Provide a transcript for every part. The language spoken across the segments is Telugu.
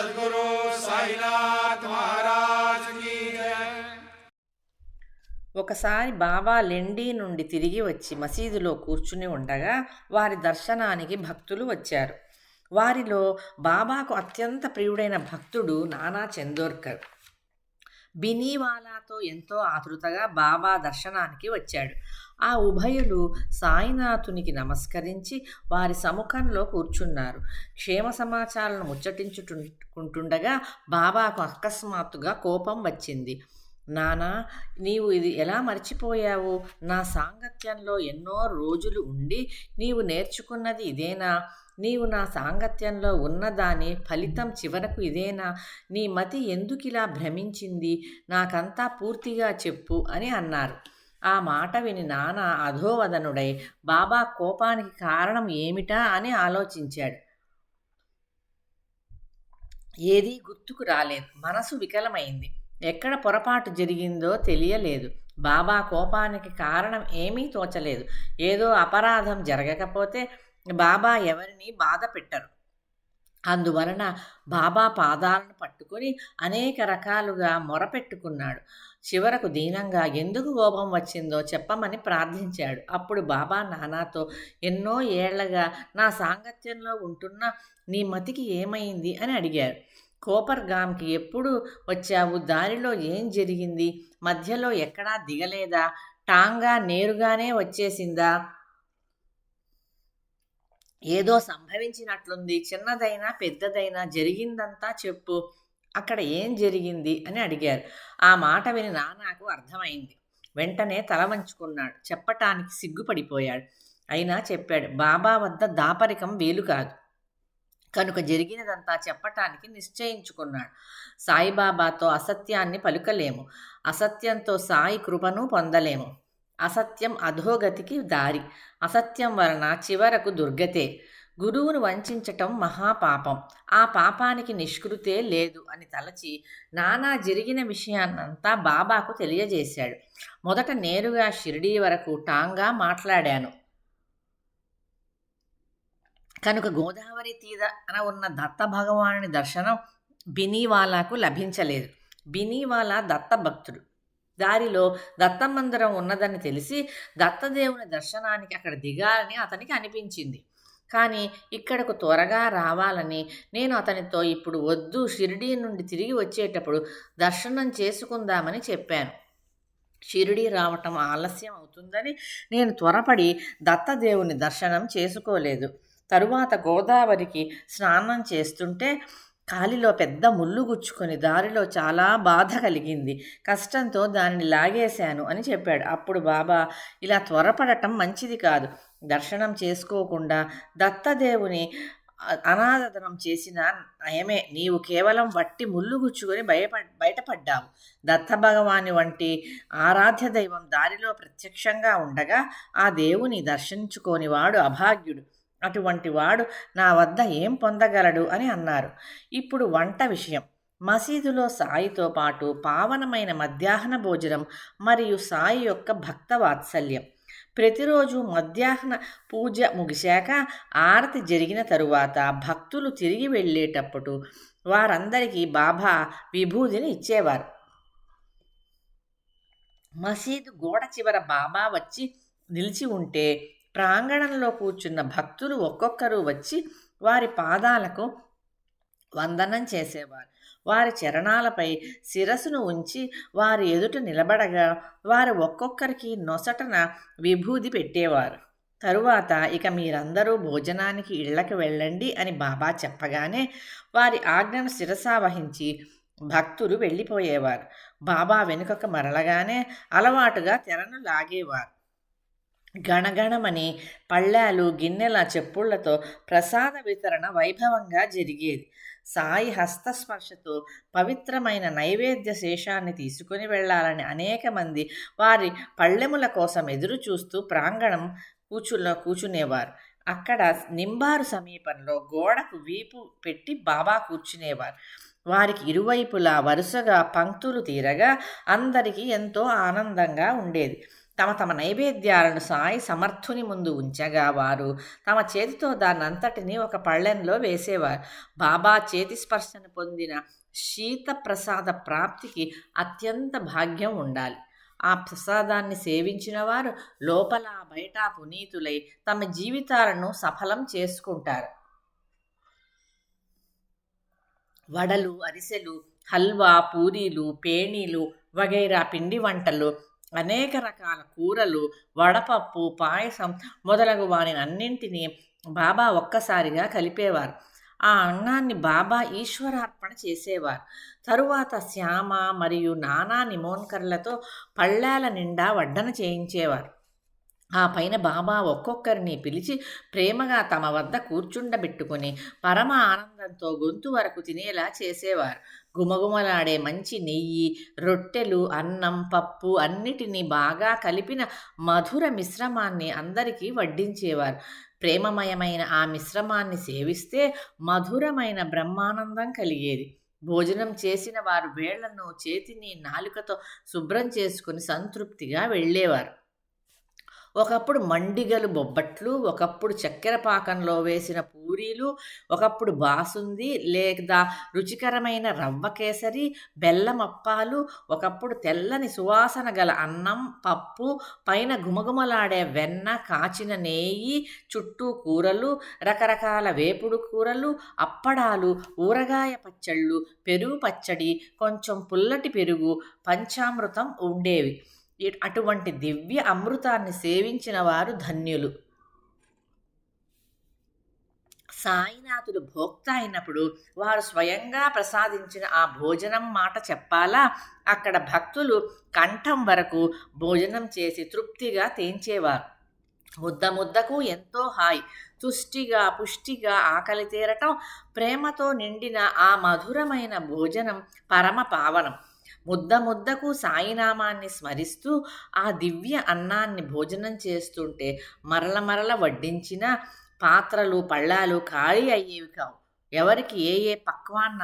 सदगुरु साईनाथ महाराज की जय ఒకసారి బాబా లెండి నుండి తిరిగి వచ్చి మసీదులో కూర్చుని ఉండగా వారి దర్శనానికి భక్తులు వచ్చారు వారిలో బాబాకు అత్యంత ప్రియుడైన భక్తుడు నానా చందోర్కర్ బినీవాలాతో ఎంతో ఆతృతగా బాబా దర్శనానికి వచ్చాడు. ఆ ఉభయులు సాయినాథునికి నమస్కరించి వారి సముఖంలో కూర్చున్నారు. క్షేమ సమాచారాలను ముచ్చటించుకుంటుండగా బాబాకు అకస్మాత్తుగా కోపం వచ్చింది. నానా నీవు ఇది ఎలా మర్చిపోయావు? నా సాంగత్యంలో ఎన్నో రోజులు ఉండి నీవు నేర్చుకున్నది ఇదేనా? నీవు నా సాంగత్యంలో ఉన్నదాని ఫలితం చివరకు ఇదేనా? నీ మతి ఎందుకిలా భ్రమించింది? నాకంతా పూర్తిగా చెప్పు అని అన్నారు. ఆ మాట విని నాన్న అధోవదనుడై బాబా కోపానికి కారణం ఏమిటా? అని ఆలోచించాడు. ఏదీ గుర్తుకు రాలేదు. మనసు వికలమైంది. ఎక్కడ పొరపాటు జరిగిందో తెలియలేదు. బాబా కోపానికి కారణం ఏమీ తోచలేదు. ఏదో అపరాధం జరగకపోతే బాబా ఎవరిని బాధ పెట్టరు. అందువలన బాబా పాదాలను పట్టుకొని అనేక రకాలుగా మొరపెట్టుకున్నాడు చివరకు దీనంగా ఎందుకు కోపం వచ్చిందో చెప్పమని ప్రార్థించాడు. అప్పుడు బాబా నానాతో ఎన్నో ఏళ్ళగా నా సాంగత్యంలో ఉంటున్న నీ మతికి ఏమైంది? అని అడిగారు. కోపర్గామ్కి ఎప్పుడు వచ్చావు? దారిలో ఏం జరిగింది? మధ్యలో ఎక్కడా దిగలేదా? టాంగా నేరుగానే వచ్చేసిందా? ఏదో సంభవించినట్లుంది చిన్నదైనా పెద్దదైనా జరిగిందంతా చెప్పు. అక్కడ ఏం జరిగింది అని అడిగారు. ఆ మాట విని నాన్నకు అర్థమైంది. వెంటనే తల వంచుకున్నాడు. చెప్పటానికి సిగ్గుపడిపోయాడు. అయినా చెప్పాడు బాబా వద్ద దాపరికం వీలు కాదు. కనుక జరిగినదంతా చెప్పటానికి నిశ్చయించుకున్నాడు. సాయిబాబాతో అసత్యాన్ని పలుకలేము. అసత్యంతో సాయి కృపను పొందలేము. అసత్యం అధోగతికి దారి. అసత్యం వలన చివరకు దుర్గతే. గురువును వంచటం మహాపాపం. ఆ పాపానికి నిష్కృతే లేదు అని తలచి నానా జరిగిన విషయాన్నంతా బాబాకు తెలియజేశాడు. మొదట నేరుగా షిరిడీ వరకు టాంగా మాట్లాడాను. కనుక గోదావరి తీరాన ఉన్న దత్త భగవానుని దర్శనం బినీవాలాకు లభించలేదు. బినీవాలా దత్త భక్తుడు దారిలో దత్త మందిరం ఉన్నదని తెలిసి దత్తదేవుని దర్శనానికి అక్కడ దిగాలని అతనికి అనిపించింది. కానీ ఇక్కడకు త్వరగా రావాలని నేను అతనితో ఇప్పుడు వద్దు షిరిడీ నుండి తిరిగి వచ్చేటప్పుడు దర్శనం చేసుకుందామని చెప్పాను. షిరిడీ రావటం ఆలస్యం అవుతుందని నేను త్వరపడి దత్తదేవుని దర్శనం చేసుకోలేదు. తరువాత గోదావరికి స్నానం చేస్తుంటే కాలిలో పెద్ద ముళ్ళు గుచ్చుకొని దారిలో చాలా బాధ కలిగింది. కష్టంతో దానిని లాగేశాను అని చెప్పాడు. అప్పుడు బాబా ఇలా త్వరపడటం మంచిది కాదు. దర్శనం చేసుకోకుండా దత్తదేవుని అనాదనం చేసిన నయమే నీవు కేవలం వట్టి ముళ్ళు గుచ్చుకొని భయప బయటపడ్డావు. దత్త భగవాని వంటి ఆరాధ్య దైవం దారిలో ప్రత్యక్షంగా ఉండగా ఆ దేవుని దర్శించుకోని వాడు అభాగ్యుడు. అటువంటి వాడు నా వద్ద ఏం పొందగలడు అని అన్నారు. ఇప్పుడు వంట విషయం. మసీదులో సాయితో పాటు పావనమైన మధ్యాహ్న భోజనం మరియు సాయి యొక్క భక్త వాత్సల్యం. ప్రతిరోజు మధ్యాహ్న పూజ ముగిశాక ఆరతి జరిగిన తరువాత భక్తులు తిరిగి వెళ్ళేటప్పుడు వారందరికీ బాబా విభూతిని ఇచ్చేవారు. మసీదు గోడ చివర బాబా వచ్చి నిలిచి ఉంటే ప్రాంగణంలో కూర్చున్న భక్తులు ఒక్కొక్కరు వచ్చి వారి పాదాలకు వందనం చేసేవారు. వారి చరణాలపై శిరస్సును ఉంచి వారి ఎదుట నిలబడగా వారు ఒక్కొక్కరికి నొసటన విభూది పెట్టేవారు. తరువాత ఇక మీరందరూ భోజనానికి ఇళ్ళకు వెళ్ళండి అని బాబా చెప్పగానే వారి ఆజ్ఞను శిరసావహించి భక్తులు వెళ్ళిపోయేవారు. బాబా వెనుకకు మరలగానే అలవాటుగా తెరను లాగేవారు. గణగణమని పళ్ళాలు గిన్నెల చెప్పుళ్ళతో ప్రసాద వితరణ వైభవంగా జరిగేది. సాయి హస్తస్పర్శతో పవిత్రమైన నైవేద్య శేషాన్ని తీసుకుని వెళ్ళాలని అనేక మంది వారి పళ్ళెముల కోసం ఎదురు చూస్తూ ప్రాంగణం కూచుల్లో కూర్చునేవారు అక్కడ నింబారు సమీపంలో గోడకు వీపు పెట్టి బాబా కూర్చునేవారు. వారికి ఇరువైపులా వరుసగా పంక్తులు తీరగా అందరికీ ఎంతో ఆనందంగా ఉండేది. తమ తమ నైవేద్యాలను సాయి సమర్థుని ముందు ఉంచగా వారు తమ చేతితో దానంతటిని ఒక పళ్ళెంలో వేసేవారు. బాబా చేతి స్పర్శను పొందిన శీత ప్రసాద ప్రాప్తికి అత్యంత భాగ్యం ఉండాలి. ఆ ప్రసాదాన్ని సేవించిన వారు లోపల బయట పునీతులై తమ జీవితాలను సఫలం చేసుకుంటారు. వడలు అరిసెలు హల్వా పూరీలు పేణీలు వగైరా పిండి వంటలు అనేక రకాల కూరలు వడపప్పు పాయసం మొదలగు వాని అన్నింటినీ బాబా ఒక్కసారిగా కలిపేవారు. ఆ అన్నాన్ని బాబా ఈశ్వరార్పణ చేసేవారు. తరువాత శ్యామ మరియు నానా నిమోన్కర్లతో పళ్ళాల నిండా వడ్డన చేయించేవారు. ఆ పైన బాబా ఒక్కొక్కరిని పిలిచి ప్రేమగా తమ వద్ద కూర్చుండబెట్టుకుని పరమ ఆనందంతో గొంతు వరకు తినేలా చేసేవారు. గుమగుమలాడే మంచి నెయ్యి రొట్టెలు అన్నం పప్పు అన్నిటినీ బాగా కలిపిన మధుర మిశ్రమాన్ని అందరికీ వడ్డించేవారు. ప్రేమమయమైన ఆ మిశ్రమాన్ని సేవిస్తే మధురమైన బ్రహ్మానందం కలిగేది. భోజనం చేసిన వారు వేళ్ళను చేతిని నాలుకతో శుభ్రం చేసుకుని సంతృప్తిగా వెళ్ళేవారు. ఒకప్పుడు మండిగలు బొబ్బట్లు ఒకప్పుడు చక్కెర పాకంలో వేసిన పూరీలు ఒకప్పుడు బాసుంది లేదా రుచికరమైన రవ్వ కేసరి బెల్లం అప్పాలు ఒకప్పుడు తెల్లని సువాసన గల అన్నం పప్పు పైన గుమగుమలాడే వెన్న కాచిన నెయ్యి చుట్టూ కూరలు రకరకాల వేపుడు కూరలు అప్పడాలు ఊరగాయ పచ్చళ్ళు పెరుగు పచ్చడి కొంచెం పుల్లటి పెరుగు పంచామృతం ఉండేవి. అటువంటి దివ్య అమృతాన్ని సేవించిన వారు ధన్యులు. సాయినాథుడు భోక్త అయినప్పుడు వారు స్వయంగా ప్రసాదించిన ఆ భోజనం మాట చెప్పాలా? అక్కడ భక్తులు కంఠం వరకు భోజనం చేసి తృప్తిగా తేంచేవారు. ముద్ద ముద్దకు ఎంతో హాయ్. తుష్టిగా పుష్టిగా ఆకలి తీరటం ప్రేమతో నిండిన ఆ మధురమైన భోజనం పరమ పావనం. ముద్ద ముద్దకు సాయినామాన్ని స్మరిస్తూ ఆ దివ్య అన్నాన్ని భోజనం చేస్తుంటే మరల మరల వడ్డించిన పాత్రలు పళ్ళాలు ఖాళీ అయ్యేవి కావు. ఎవరికి ఏ ఏ పక్వాన్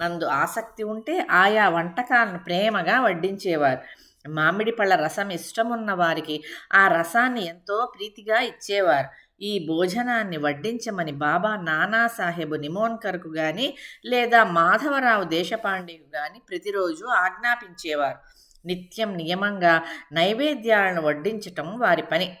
నందు ఆసక్తి ఉంటే ఆయా వంటకాలను ప్రేమగా వడ్డించేవారు. మామిడి పళ్ళ రసం ఇష్టమున్న వారికి ఆ రసాన్ని ఎంతో ప్రీతిగా ఇచ్చేవారు. ఈ భోజనాన్ని వడ్డించమని బాబా నానాసాహెబు నిమోన్కర్కు గాని లేదా మాధవరావు దేశపాండేకు గాని ప్రతిరోజు ఆజ్ఞాపించేవారు. నిత్యం నియమంగా నైవేద్యాలను వడ్డించటం వారి పని.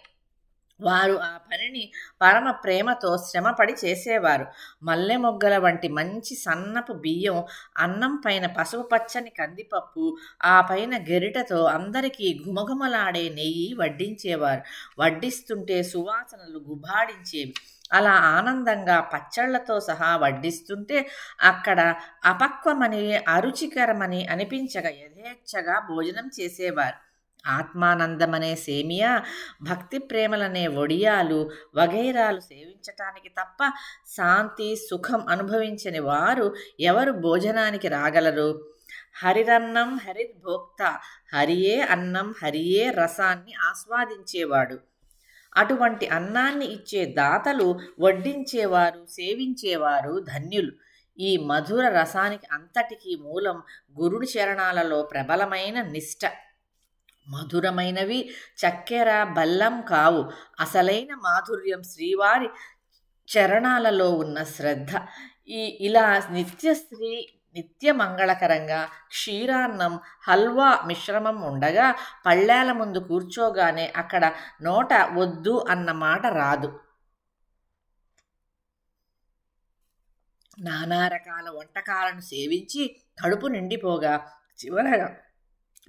వారు ఆ పనిని పరమ ప్రేమతో శ్రమపడి చేసేవారు. మల్లె మొగ్గల వంటి మంచి సన్నపు బియ్యం అన్నం పైన పసుపు పచ్చని కందిపప్పు ఆ పైన గెరిటతో అందరికీ ఘుమఘుమలాడే నెయ్యి వడ్డించేవారు. వడ్డిస్తుంటే సువాసనలు గుబాడించేవి. అలా ఆనందంగా పచ్చళ్ళతో సహా వడ్డిస్తుంటే అక్కడ అపక్వమని అరుచికరమని అనిపించగా యథేచ్ఛగా భోజనం చేసేవారు. ఆత్మానందమనే సేమియా భక్తి ప్రేమలనే ఒడియాలు వగైరాలు సేవించటానికి తప్ప శాంతి సుఖం అనుభవించని వారు ఎవరు భోజనానికి రాగలరు? హరిరన్నం హరిద్భోక్త హరియే అన్నం హరియే రసాన్ని ఆస్వాదించేవాడు. అటువంటి అన్నాన్ని ఇచ్చే దాతలు వడ్డించేవారు సేవించేవారు ధన్యులు. ఈ మధుర రసానికి అంతటికీ మూలం గురుడి చరణాలలో ప్రబలమైన నిష్ట. మధురమైనవి. చక్కెర బల్లం కావు. అసలైన మాధుర్యం శ్రీవారి చరణాలలో ఉన్న శ్రద్ధ. ఈ ఇలా నిత్యశ్రీ నిత్య మంగళకరంగా క్షీరాన్నం హల్వా మిశ్రమం ఉండగా పళ్ళేల ముందు కూర్చోగానే అక్కడ నోట వద్దు అన్న మాట రాదు. నానా రకాల వంటకాలను సేవించి కడుపు నిండిపోగా చివరగా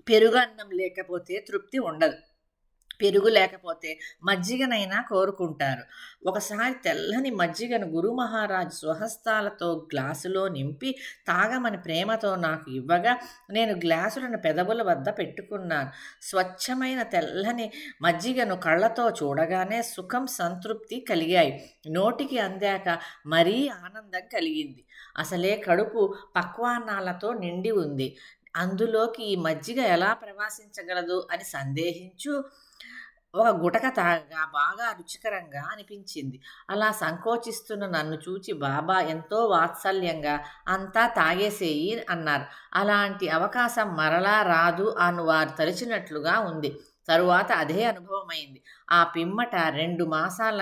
పెరుగు అన్నం లేకపోతే తృప్తి ఉండదు. పెరుగు లేకపోతే మజ్జిగనైనా కోరుకుంటారు. ఒకసారి తెల్లని మజ్జిగను గురు మహారాజ్ స్వహస్తాలతో గ్లాసులో నింపి తాగమని ప్రేమతో నాకు ఇవ్వగా నేను గ్లాసులను పెదవుల వద్ద పెట్టుకున్నాను. స్వచ్ఛమైన తెల్లని మజ్జిగను కళ్ళతో చూడగానే సుఖం సంతృప్తి కలిగాయి. నోటికి అందాక మరీ ఆనందం కలిగింది. అసలే కడుపు పక్వాన్నాలతో నిండి ఉంది. అందులోకి ఈ మజ్జిగ ఎలా ప్రవాసించగలదు అని సందేహించు ఒక గుటక తాగగా బాగా రుచికరంగా అనిపించింది. అలా సంకోచిస్తున్న నన్ను చూచి బాబా ఎంతో వాత్సల్యంగా అంతా తాగేసేయి అన్నారు. అలాంటి అవకాశం మరలా రాదు అని వారు తలిచినట్లుగా ఉంది. తరువాత అదే అనుభవమైంది. ఆ పిమ్మట రెండు మాసాల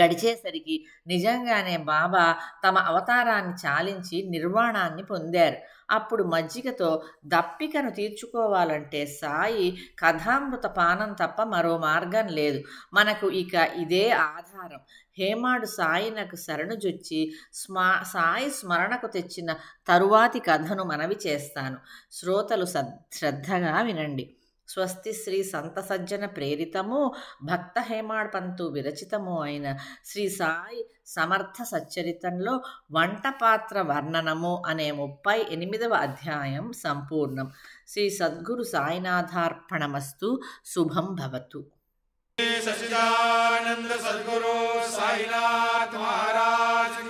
గడిచేసరికి నిజంగానే బాబా తమ అవతారాన్ని చాలించి నిర్వాణాన్ని పొందారు. అప్పుడు మజ్జిగతో దప్పికను తీర్చుకోవాలంటే సాయి కథామృత పానం తప్ప మరో మార్గం లేదు. మనకు ఇక ఇదే ఆధారం. హేమాడు సాయినకు శరణుజొచ్చి స్మా సాయి స్మరణకు తెచ్చిన తరువాతి కథను మనవి చేస్తాను. శ్రోతలు సద్ శ్రద్ధగా వినండి. స్వస్తి శ్రీ సంత సజ్జన ప్రేరితము భక్త హేమాడ్ పంతు విరచితము అయిన శ్రీ సాయి సమర్థ సచ్చరితంలో వంట పాత్ర వర్ణనము అనే ముప్పై ఎనిమిదవ అధ్యాయం సంపూర్ణం. శ్రీ సద్గురు సాయినాథార్పణమస్తు. శుభం భవతు. సచిదానంద సద్గురు సాయినాథ్ మహారాజ్